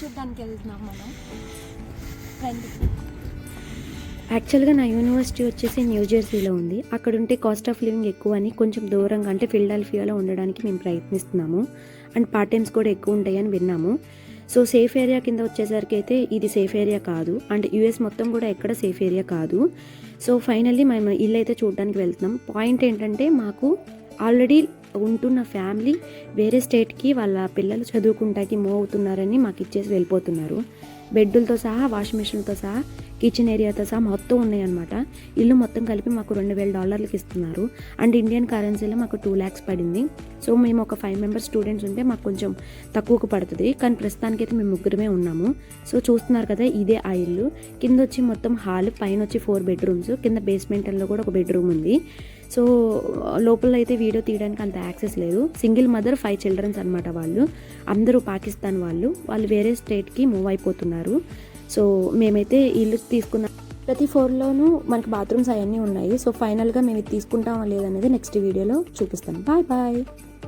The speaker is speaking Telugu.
చూడడానికి వెళ్తున్నాం మనం. రండి యాక్చువల్గా నా యూనివర్సిటీ వచ్చేసి న్యూ జెర్సీలో ఉంది. అక్కడ ఉంటే కాస్ట్ ఆఫ్ లివింగ్ ఎక్కువ అని కొంచెం దూరంగా అంటే ఫిల్డాల్ఫియాలో ఉండడానికి మేము ప్రయత్నిస్తున్నాము. అండ్ పార్ట్ టైమ్స్ కూడా ఎక్కువ ఉంటాయని విన్నాము. సో సేఫ్ ఏరియా కింద వచ్చేసరికి అయితే ఇది సేఫ్ ఏరియా కాదు. అండ్ యూఎస్ మొత్తం కూడా ఎక్కడ సేఫ్ ఏరియా కాదు. సో ఫైనల్లీ మేము ఇల్లు అయితే చూడడానికి వెళ్తున్నాం. పాయింట్ ఏంటంటే మాకు ఆల్రెడీ ఉంటున్న ఫ్యామిలీ వేరే స్టేట్కి వాళ్ళ పిల్లలు చదువుకుంటాకి మూవ్ అవుతున్నారని మాకు ఇచ్చేసి వెళ్ళిపోతున్నారు. బెడ్లతో సహా వాషింగ్ మెషిన్తో సహా కిచెన్ ఏరియాతో సహా మొత్తం ఉన్నాయి అనమాట ఇల్లు మొత్తం కలిపి మాకు రెండు వేల డాలర్లకి ఇస్తున్నారు. అండ్ ఇండియన్ కరెన్సీలో మాకు టూ ల్యాక్స్ పడింది. సో మేము ఒక ఫైవ్ మెంబర్స్ స్టూడెంట్స్ ఉంటే మాకు కొంచెం తక్కువకు పడుతుంది. కానీ ప్రస్తుతానికైతే మేము ముగ్గురమే ఉన్నాము. సో చూస్తున్నారు కదా ఇదే ఆ ఇల్లు. కింద వచ్చి మొత్తం హాల్ పైన వచ్చి ఫోర్ బెడ్రూమ్స్ కింద బేస్మెంట్లో కూడా ఒక బెడ్రూమ్ ఉంది. సో లోపల అయితే వీడియో తీయడానికి అంత యాక్సెస్ లేదు. సింగిల్ మదర్ ఫైవ్ చిల్డ్రన్స్ అనమాట వాళ్ళు. అందరూ పాకిస్తాన్ వాళ్ళు. వాళ్ళు వేరే స్టేట్కి మూవ్ అయిపోతున్నారు. సో మేమైతే ఇల్లు తీసుకున్నాం. ప్రతి ఫోర్లోనూ మనకి బాత్రూమ్స్ అవన్నీ ఉన్నాయి. సో ఫైనల్గా మేము ఇది తీసుకుంటామా లేదనేది నెక్స్ట్ వీడియోలో చూపిస్తాను. Bye bye